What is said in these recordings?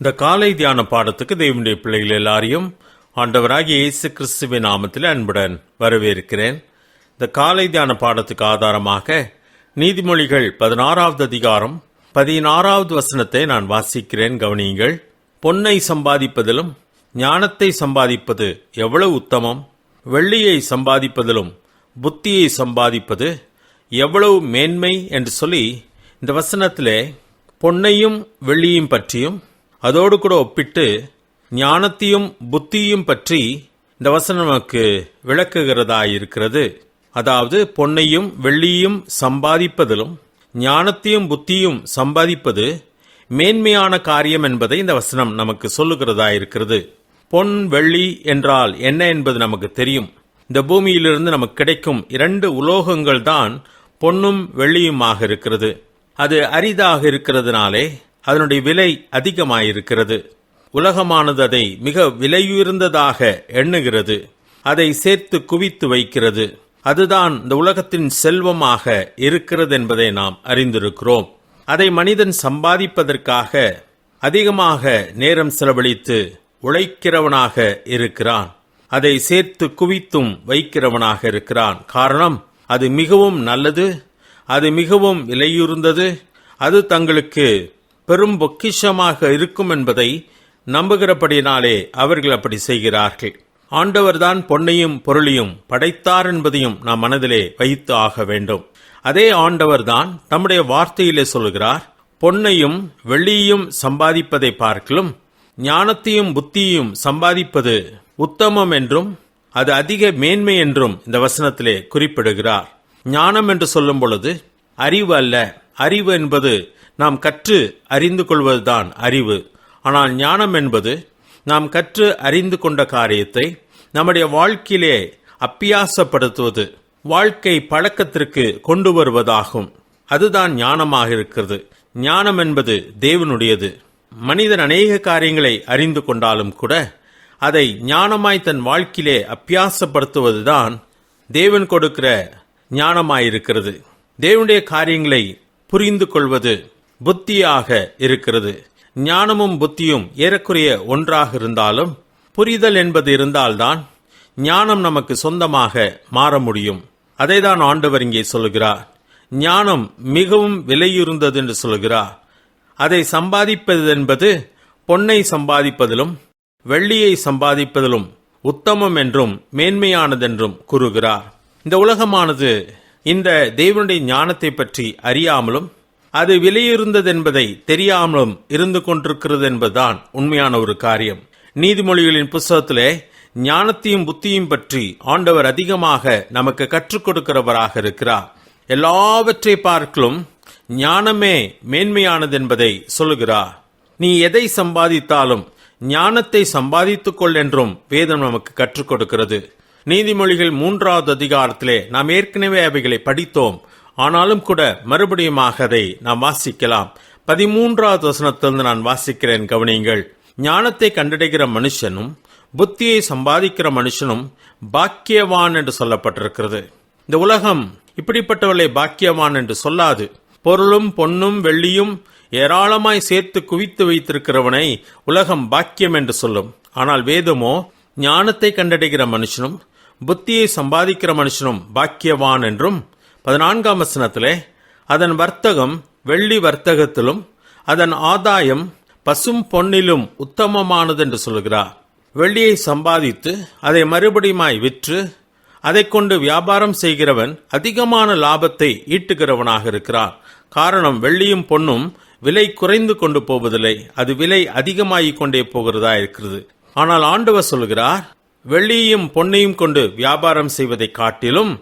இந்த காலை தியான பாடத்துக்கு தேவனுடைய பிள்ளைகள் எல்லாரையும் ஆண்டவராகிய இயேசு கிறிஸ்துவின் நாமத்தில் அன்புடன் வரவேற்கிறேன். இந்த காலை தியான பாடத்துக்கு ஆதாரமாக நீதிமொழிகள் பதினாறாவது அதிகாரம் பதினாறாவது வசனத்தை நான் வாசிக்கிறேன். கவனியுங்கள். பொன்னை சம்பாதிப்பதிலும் ஞானத்தை சம்பாதிப்பது எவ்வளவு உத்தமம்? வெள்ளியை சம்பாதிப்பதிலும் புத்தியை சம்பாதிப்பது எவ்வளவு மேன்மை? என்று சொல்லி இந்த வசனத்திலே பொன்னையும் வெள்ளியும் பற்றியும் அதோடு கூட ஒப்பிட்டு ஞானத்தையும் புத்தியும் பற்றி இந்த வசனம் நமக்கு விளக்குகிறதா இருக்கிறது அதாவது பொன்னையும் வெள்ளியும் சம்பாதிப்பதிலும் ஞானத்தையும் புத்தியும் சம்பாதிப்பது மேன்மையான காரியம் என்பதை இந்த வசனம் நமக்கு சொல்லுகிறதா இருக்கிறது பொன் வெள்ளி என்றால் என்ன என்பது நமக்கு தெரியும். இந்த பூமியிலிருந்து நமக்கு கிடைக்கும் இரண்டு உலோகங்கள் தான் பொன்னும் வெள்ளியுமாக இருக்கிறது. அது அரிதாக இருக்கிறதுனாலே அதனுடைய விலை அதிகமாயிருக்கிறது. உலகமானது அதை மிக விலையுயர்ந்ததாக எண்ணுகிறது. அதை சேர்த்து குவித்து வைக்கிறது. அதுதான் இந்த உலகத்தின் செல்வமாக இருக்கிறது என்பதை நாம் அறிந்திருக்கிறோம். அதை மனிதன் சம்பாதிப்பதற்காக அதிகமாக நேரம் செலவழித்து உழைக்கிறவனாக இருக்கிறான். அதை சேர்த்து குவித்தும் வைக்கிறவனாக இருக்கிறான். காரணம் அது மிகவும் நல்லது அது மிகவும் விலையுறுந்தது அது தங்களுக்கு பெரும் பொக்கிஷமாக இருக்கும் என்பதை நம்புகிறபடினாலே அவர்கள் அப்படி செய்கிறார்கள். ஆண்டவர்தான் பொன்னையும் பொருளையும் படைத்தார் என்பதையும் நாம் மனதிலே வைத்து ஆக வேண்டும். அதே ஆண்டவர்தான் தம்முடைய வார்த்தையிலே சொல்கிறார் பொன்னையும் வெள்ளியையும் சம்பாதிப்பதை பார்க்கலும் ஞானத்தையும் புத்தியையும் சம்பாதிப்பது உத்தமம் என்றும் அது அதிக மேன்மை என்றும் இந்த வசனத்திலே குறிப்பிடுகிறார். ஞானம் என்று சொல்லும் பொழுது அறிவு அல்ல. அறிவு என்பது நாம் கற்று அறிந்து கொள்வதுதான் அறிவு. ஆனால் ஞானம் என்பது நாம் கற்று அறிந்து கொண்ட காரியத்தை நம்முடைய வாழ்க்கையிலே அப்பியாசப்படுத்துவது வாழ்க்கை பழக்கத்திற்கு கொண்டு வருவதாகும். அதுதான் ஞானமாக இருக்கிறது. ஞானம் என்பது தேவனுடையது. மனிதன் அநேக காரியங்களை அறிந்து கொண்டாலும் கூட அதை ஞானமாய் தன் வாழ்க்கையிலே அப்பியாசப்படுத்துவதுதான் தேவன் கொடுக்கிற ஞானமாயிருக்கிறது. தேவனுடைய காரியங்களை புரிந்து கொள்வது புத்தியாக இருக்கிறது. ஞானமும் புத்தியும் ஏறக்குறைய ஒன்றாக இருந்தாலும் புரிதல் என்பது இருந்தால்தான் ஞானம் நமக்கு சொந்தமாக மாற முடியும். அதைதான் ஆண்டவர் இங்கே சொல்கிறார் ஞானம் மிகவும் விலையுறந்தது என்று சொல்கிறார் அதை சம்பாதிப்பது என்பது பொன்னை சம்பாதிப்பதிலும் வெள்ளியை சம்பாதிப்பதிலும் உத்தமம் என்றும் மேன்மையானதென்றும் கூறுகிறார். இந்த உலகமானது இந்த தெய்வனுடைய ஞானத்தை பற்றி அறியாமலும் அது விலையிருந்ததென்பதை தெரியாமலும் இருந்து கொண்டிருக்கிறது என்பதுதான் உண்மையான ஒரு காரியம். நீதிமொழிகளின் புஸ்தகத்திலே ஞானத்தையும் புத்தியும் பற்றி ஆண்டவர் அதிகமாக நமக்கு கற்றுக் கொடுக்கிறவராக இருக்கிறார். எல்லாவற்றை பார்க்கலும் ஞானமே மேன்மையானது என்பதை சொல்லுகிறார். நீ எதை சம்பாதித்தாலும் ஞானத்தை சம்பாதித்துக் கொள் என்றும் வேதம் நமக்கு கற்றுக் கொடுக்கிறது. நீதிமொழிகள் மூன்றாவது அதிகாரத்திலே நாம் ஏற்கனவே அவைகளை படித்தோம். ஆனாலும் கூட மறுபடியுமாக அதை நாம் வாசிக்கலாம். பதிமூன்றாவது வசனத்திலிருந்து நான் வாசிக்கிறேன் கவனியுங்கள். ஞானத்தை கண்டடைகிற மனுஷனும் புத்தியை சம்பாதிக்கிற மனுஷனும் பாக்கியவான் என்று சொல்லப்பட்டிருக்கிறது. இந்த உலகம் இப்படிப்பட்டவர்களை பாக்கியவான் என்று சொல்லாது. பொருளும் பொன்னும் வெள்ளியும் ஏராளமாய் சேர்த்து குவித்து வைத்திருக்கிறவனை உலகம் பாக்கியம் என்று சொல்லும். ஆனால் வேதமோ ஞானத்தை கண்டடைகிற மனுஷனும் புத்தியை சம்பாதிக்கிற மனுஷனும் பாக்கியவான் என்றும் பதினான்காம் வசனத்திலே அதன் வர்த்தகம் வெள்ளி வர்த்தகத்திலும் அதன் ஆதாயம் பசும் பொன்னிலும் உத்தமமானது என்று சொல்கிறார் வெள்ளியை சம்பாதித்து அதை மறுபடியுமாய் விற்று அதை கொண்டு வியாபாரம் செய்கிறவன் அதிகமான லாபத்தை ஈட்டுகிறவனாக இருக்கிறான். காரணம் வெள்ளியும் பொன்னும் விலை குறைந்து கொண்டு போவதில்லை. அது விலை அதிகமாகிக் கொண்டே போகிறதா இருக்கிறது. ஆனால் ஆண்டவர் சொல்கிறார் வெள்ளியையும் பொன்னையும் கொண்டு வியாபாரம் செய்வதை காட்டிலும்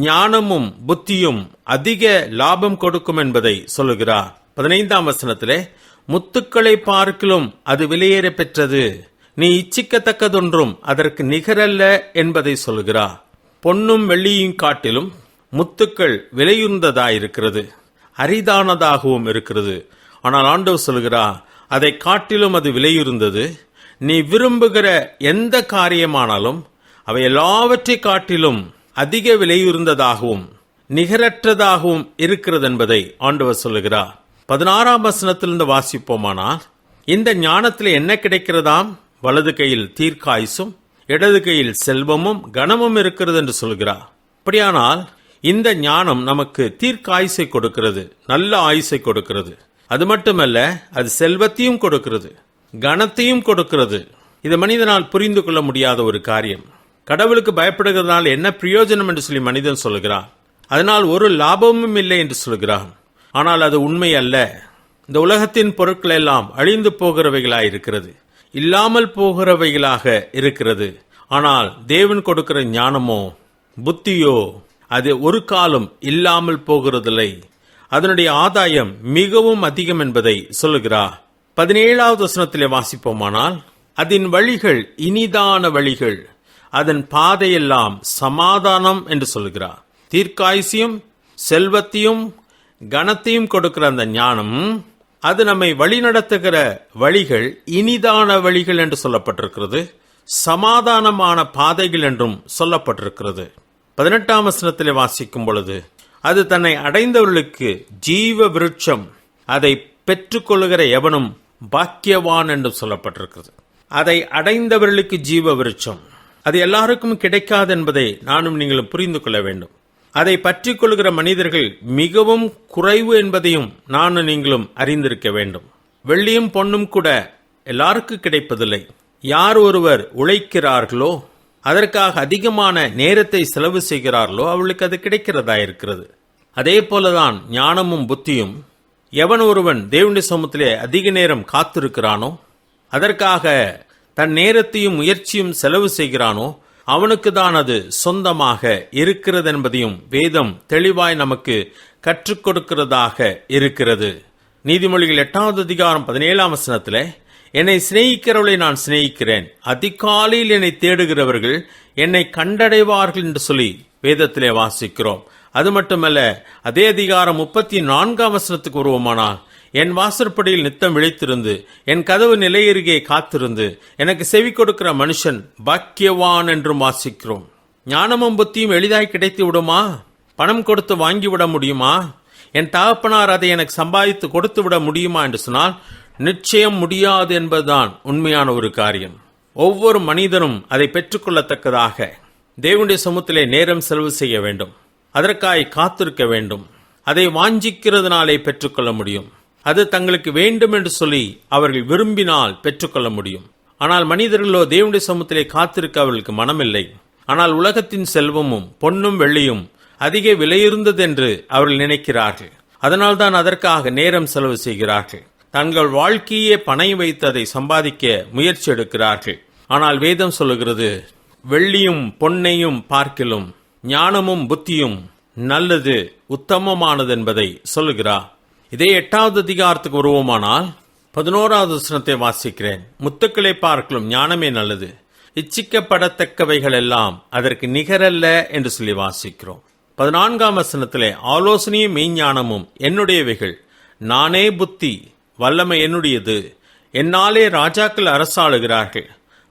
ஞானமும் புத்தியும் அதிக லாபம் கொடுக்கும் என்பதை சொல்லுகிறார். பதினைந்தாம் வசனத்திலே முத்துக்களை பார்க்கிலும் அது விலையேற பெற்றது. நீ இச்சிக்கத்தக்கதொன்றும் அதற்கு நிகரல்ல என்பதை சொல்கிறார் பொன்னும் வெள்ளியும் காட்டிலும் முத்துக்கள் விலையுந்ததாயிருக்கிறது அரிதானதாகவும் இருக்கிறது. ஆனால் ஆண்டவர் சொல்கிறார் அதை காட்டிலும் அது விலையுறுந்தது நீ விரும்புகிற எந்த காரியமானாலும் அவை எல்லாவற்றை காட்டிலும் அதிக விலையுறந்ததாகவும் நிகரற்றதாகவும் இருக்கிறது என்பதை ஆண்டவர் சொல்லுகிறார். பதினாறாம் வசனத்திலிருந்து வாசிப்போமானால் இந்த ஞானத்தில் என்ன கிடைக்கிறதாம்? வலது கையில் தீர்க்காயுசும் இடது கையில் செல்வமும் கனமும் இருக்கிறது என்று சொல்கிறார் அப்படியானால் இந்த ஞானம் நமக்கு தீர்க்காயுசை கொடுக்கிறது நல்ல ஆயுசை கொடுக்கிறது. அது மட்டுமல்ல அது செல்வத்தையும் கொடுக்கிறது கனத்தையும் கொடுக்கிறது. இது மனிதனால் புரிந்து கொள்ள முடியாத ஒரு காரியம். கடவுளுக்கு பயப்படுகிறதுனால் என்ன பிரயோஜனம் என்று சொல்லி மனிதன் சொல்கிறான். அதனால் ஒரு லாபமும் இல்லை என்று சொல்கிறான். ஆனால் அது உண்மை அல்ல. இந்த உலகத்தின் பொருட்கள் எல்லாம் அழிந்து போகிறவைகளாக இருக்கிறது. இல்லாமல் போகிறவைகளாக இருக்கிறது. ஆனால் தேவன் கொடுக்கிற ஞானமோ புத்தியோ அது ஒரு காலம் இல்லாமல் போகிறதில்லை. அதனுடைய ஆதாயம் மிகவும் அதிகம் என்பதை சொல்லுகிறார். பதினேழாவது வசனத்திலே வாசிப்போமானால் அதன் வழிகள் இனிதான வழிகள். அதன் பாதையெல்லாம் சமாதானம் என்று சொல்கிறார். தீர்க்காயுசியும் செல்வத்தையும் கனத்தையும் கொடுக்கிற அந்த ஞானம் அது நம்மை வழிநடத்துகிற வழிகள் இனிதான வழிகள் என்று சொல்லப்பட்டிருக்கிறது. சமாதானமான பாதைகள் என்றும் சொல்லப்பட்டிருக்கிறது. பதினெட்டாம் வசனத்தில் வாசிக்கும் பொழுது அது தன்னை அடைந்தவர்களுக்கு ஜீவ விருட்சம் அதை பெற்றுக்கொள்கிற எவனும் பாக்கியவான் என்றும் சொல்லப்பட்டிருக்கிறது. அதை அடைந்தவர்களுக்கு ஜீவ விருட்சம். அது எல்லாருக்கும் கிடைக்காது என்பதை நானும் நீங்களும் புரிந்து கொள்ள வேண்டும். அதை பற்றி கொள்கிற மனிதர்கள் மிகவும் குறைவு என்பதையும் நானும் நீங்களும் அறிந்திருக்க வேண்டும். வெள்ளியும் பொண்ணும் கூட எல்லாருக்கும் கிடைப்பதில்லை. யார் ஒருவர் உழைக்கிறார்களோ அதற்காக அதிகமான நேரத்தை செலவு செய்கிறார்களோ அவளுக்கு அது கிடைக்கிறதா இருக்கிறது. அதே போலதான் ஞானமும் புத்தியும். எவன் ஒருவன் தேவனுடைய சமூகத்திலே அதிக நேரம் காத்திருக்கிறானோ அதற்காக தன் நேரத்தையும் முயற்சியும் செலவு செய்கிறானோ அவனுக்கு தான் அது சொந்தமாக இருக்கிறது என்பதையும் வேதம் தெளிவாய் நமக்கு கற்றுக் கொடுக்கிறதாக இருக்கிறது. நீதிமொழிகள் எட்டாவது அதிகாரம் பதினேழாம் வசனத்தில் என்னை சிநேகிக்கிறவளை நான் சிநேகிக்கிறேன். அதிகாலையில் என்னை தேடுகிறவர்கள் என்னை கண்டடைவார்கள் என்று சொல்லி வேதத்திலே வாசிக்கிறோம். அது மட்டுமல்ல அதே அதிகாரம் முப்பத்தி நான்காம் வசனத்துக்கு உருவமானால் என் வாசற்படியில் நித்தம் விழித்திருந்து என் கதவு நிலையருகே காத்திருந்து எனக்கு செவி கொடுக்கிற மனுஷன் பாக்கியவான் என்றும் வாசிக்கிறோம். ஞானமும் புத்தியும் எளிதாய் கிடைத்து விடுமா? பணம் கொடுத்து வாங்கிவிட முடியுமா? என் தகப்பனார் அதை எனக்கு சம்பாதித்து கொடுத்து விட முடியுமா என்று சொன்னால் நிச்சயம் முடியாது என்பதுதான் உண்மையான ஒரு காரியம். ஒவ்வொரு மனிதனும் அதை பெற்றுக்கொள்ளத்தக்கதாக. தேவனுடைய சமூகத்திலே நேரம் செலவு செய்ய வேண்டும். அதற்காய் காத்திருக்க வேண்டும். அதை வாஞ்சிக்கிறதுனாலே பெற்றுக்கொள்ள முடியும். அது தங்களுக்கு வேண்டும் என்று சொல்லி அவர்கள் விரும்பினால் பெற்றுக்கொள்ள முடியும். ஆனால் மனிதர்களோ தேவனுடைய சமூகத்திலே காத்திருக்க அவர்களுக்கு மனமில்லை. ஆனால் உலகத்தின் செல்வமும் பொன்னும் வெள்ளியும் அதிக விலையுறந்தது என்று அவர்கள் நினைக்கிறார்கள். அதனால்தான் அதற்காக நேரம் செலவு செய்கிறார்கள். தங்கள் வாழ்க்கையே பணம் வைத்து அதை சம்பாதிக்க முயற்சி எடுக்கிறார்கள். ஆனால் வேதம் சொல்லுகிறது வெள்ளியும் பொன்னையும் பார்க்கிலும் ஞானமும் புத்தியும் நல்லது உத்தமமானது என்பதை சொல்லுகிறார். இதே எட்டாவது அதிகாரத்துக்கு வருவோமானால் பதினோராவது வசனத்தை வாசிக்கிறேன். முத்துக்களை பார்க்கலும் ஞானமே நல்லது. இச்சிக்கப்படத்தக்கவைகள் எல்லாம் அதற்கு நிகரல்ல என்று சொல்லி வாசிக்கிறோம். பதினான்காம் வசனத்திலே ஆலோசனையும் மெய்ஞானமும் என்னுடையவைகள். நானே புத்தி வல்லமை என்னுடையது. என்னாலே ராஜாக்கள் அரசாளுகிறார்கள்.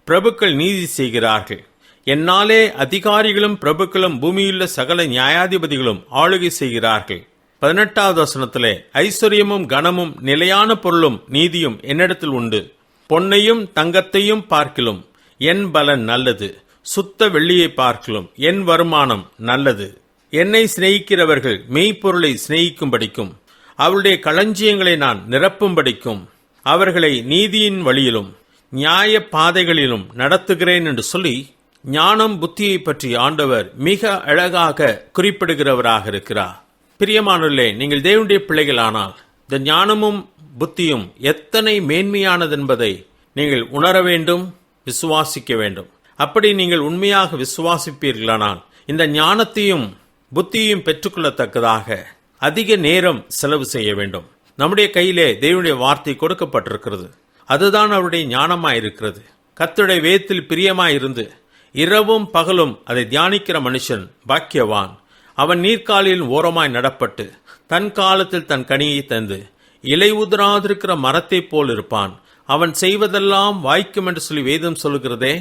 பிரபுக்கள் நீதி செய்கிறார்கள். என்னாலே அதிகாரிகளும் பிரபுக்களும் பூமியுள்ள சகல நியாயாதிபதிகளும் ஆளுகை செய்கிறார்கள். பதினெட்டாவது வசனத்திலே ஐஸ்வர்யமும் கனமும் நிலையான பொருளும் நீதியும் என்னிடத்தில் உண்டு. பொன்னையும் தங்கத்தையும் பார்க்கிலும். என் பலன் நல்லது. சுத்த வெள்ளியை பார்க்கிலும். என் வருமானம் நல்லது. என்னை சிநேகிக்கிறவர்கள் மெய்ப்பொருளை சிநேகிக்கும்படிக்கும். அவருடைய களஞ்சியங்களை நான் நிரப்பும்படிக்கும். அவர்களை நீதியின் வழியிலும் நியாய பாதைகளிலும் நடத்துகிறேன் என்று சொல்லி ஞானம் புத்தியை பற்றி ஆண்டவர் மிக அழகாக குறிப்பிடுகிறவராக இருக்கிறார். பிரியமானுள்ளே நீங்கள் தேவனுடைய பிள்ளைகளானால் இந்த ஞானமும் புத்தியும் எத்தனை மேன்மையானது என்பதை நீங்கள் உணர வேண்டும் விசுவாசிக்க வேண்டும். அப்படி நீங்கள் உண்மையாக விசுவாசிப்பீர்களானால் இந்த ஞானத்தையும் புத்தியையும் பெற்றுக்கொள்ளத்தக்கதாக அதிக நேரம் செலவு செய்ய வேண்டும். நம்முடைய கையிலே தேவனுடைய வார்த்தை கொடுக்கப்பட்டிருக்கிறது. அதுதான் அவருடைய ஞானமாக இருக்கிறது கத்துடைய வேத்தில் பிரியமாயிருந்து இரவும் பகலும் அதை தியானிக்கிற மனுஷன் பாக்கியவான். அவன் நீர்க்காலில் ஓரமாய் நடப்பட்டு தன் காலத்தில் தன் கனியை தந்து இலை உதிராதிருக்கிற மரத்தைப் போல் இருப்பான். அவன் செய்வதெல்லாம் வாய்க்கும் என்று சொல்லி வேதம் சொல்லுகிறதே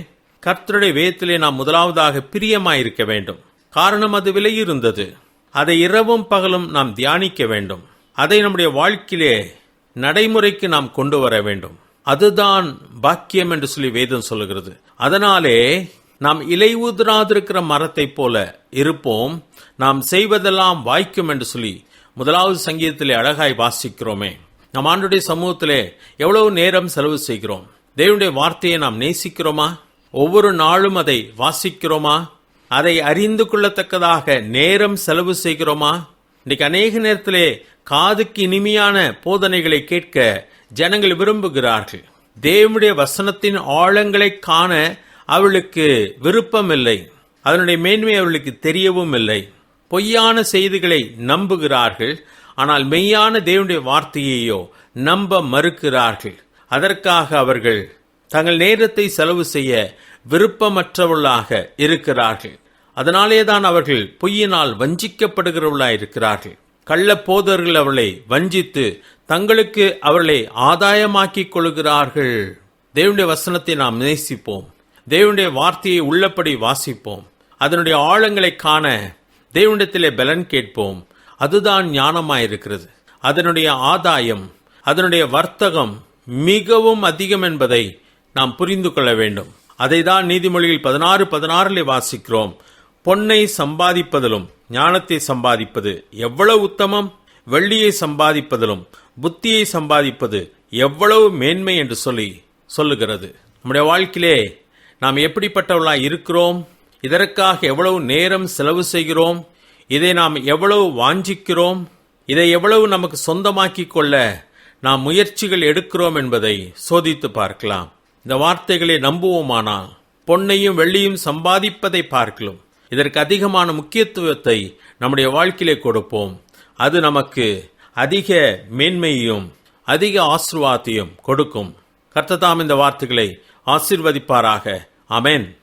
கர்த்தருடைய வேதத்திலே நாம் முதலாவதாக பிரியமாயிருக்க வேண்டும். காரணம் அது விலையிருந்தது அதை இரவும் பகலும் நாம் தியானிக்க வேண்டும். அதை நம்முடைய வாழ்க்கையிலே நடைமுறைக்கு நாம் கொண்டு வர வேண்டும். அதுதான் பாக்கியம் என்று சொல்லி வேதம் சொல்லுகிறது. அதனாலே நாம் இலை ஊதுராதிருக்கிற மரத்தைப் போல இருப்போம். நாம் செய்வதெல்லாம் வாய்க்கும் என்று சொல்லி முதலாவது சங்கீதத்திலே அழகாய் வாசிக்கிறோமே. நம் ஆண்டுடைய சமூகத்திலே எவ்வளவு நேரம் செலவு செய்கிறோம். தேவனுடைய வார்த்தையை நாம் நேசிக்கிறோமா? ஒவ்வொரு நாளும் அதை வாசிக்கிறோமா? அதை அறிந்து கொள்ளத்தக்கதாக நேரம் செலவு செய்கிறோமா? இன்னைக்கு அநேக நேரத்திலே காதுக்கு இனிமையான போதனைகளை கேட்க ஜனங்கள் விரும்புகிறார்கள். தேவனுடைய வசனத்தின் ஆழங்களை காண அவளுக்கு விருப்பம் இல்லை அதனுடைய மேன்மை அவர்களுக்கு தெரியவும் இல்லை. பொய்யான செய்திகளை நம்புகிறார்கள் ஆனால் மெய்யான தேவனுடைய வார்த்தையையோ நம்ப மறுக்கிறார்கள். அதற்காக அவர்கள் தங்கள் நேரத்தை செலவு செய்ய விருப்பமற்றவர்களாக இருக்கிறார்கள். அதனாலே தான் அவர்கள் பொய்யினால் வஞ்சிக்கப்படுகிறவர்களாக இருக்கிறார்கள். கள்ள போதர்கள் வஞ்சித்து தங்களுக்கு அவர்களை ஆதாயமாக்கிக் கொள்கிறார்கள். தேவனுடைய வசனத்தை நாம் நேசிப்போம். தேவனுடைய வார்த்தையை உள்ளபடி வாசிப்போம். அதனுடைய ஆழங்களை காண தேவனிடத்திலே பலன் கேட்போம். அதுதான் ஞானமாயிருக்கிறது. அதனுடைய ஆதாயம் அதனுடைய வர்த்தகம் மிகவும் அதிகம் என்பதை நாம் புரிந்து கொள்ள வேண்டும். அதை தான் நீதிமொழியில் பதினாறு பதினாறில் வாசிக்கிறோம். பொன்னை சம்பாதிப்பதிலும் ஞானத்தை சம்பாதிப்பது எவ்வளவு உத்தமம்? வெள்ளியை சம்பாதிப்பதிலும் புத்தியை சம்பாதிப்பது எவ்வளவு மேன்மை என்று சொல்லி சொல்லுகிறது. நம்முடைய வாழ்க்கையிலே நாம் எப்படிப்பட்டவர்களாக இருக்கிறோம்? இதற்காக எவ்வளவு நேரம் செலவு செய்கிறோம்? இதை நாம் எவ்வளவு வாஞ்சிக்கிறோம்? இதை எவ்வளவு நமக்கு சொந்தமாக்கிக் கொள்ள நாம் முயற்சிகள் எடுக்கிறோம் என்பதை சோதித்து பார்க்கலாம். இந்த வார்த்தைகளை நம்புவோமானால் பொன்னையும் வெள்ளியும் சம்பாதிப்பதை பார்க்கலாம். இதற்கு அதிகமான முக்கியத்துவத்தை நம்முடைய வாழ்க்கையிலே கொடுப்போம். அது நமக்கு அதிக மேன்மையையும் அதிக ஆசிர்வாதத்தையும் கொடுக்கும். கர்த்ததாம் இந்த வார்த்தைகளை ஆசிர்வதிப்பாராக. Amen.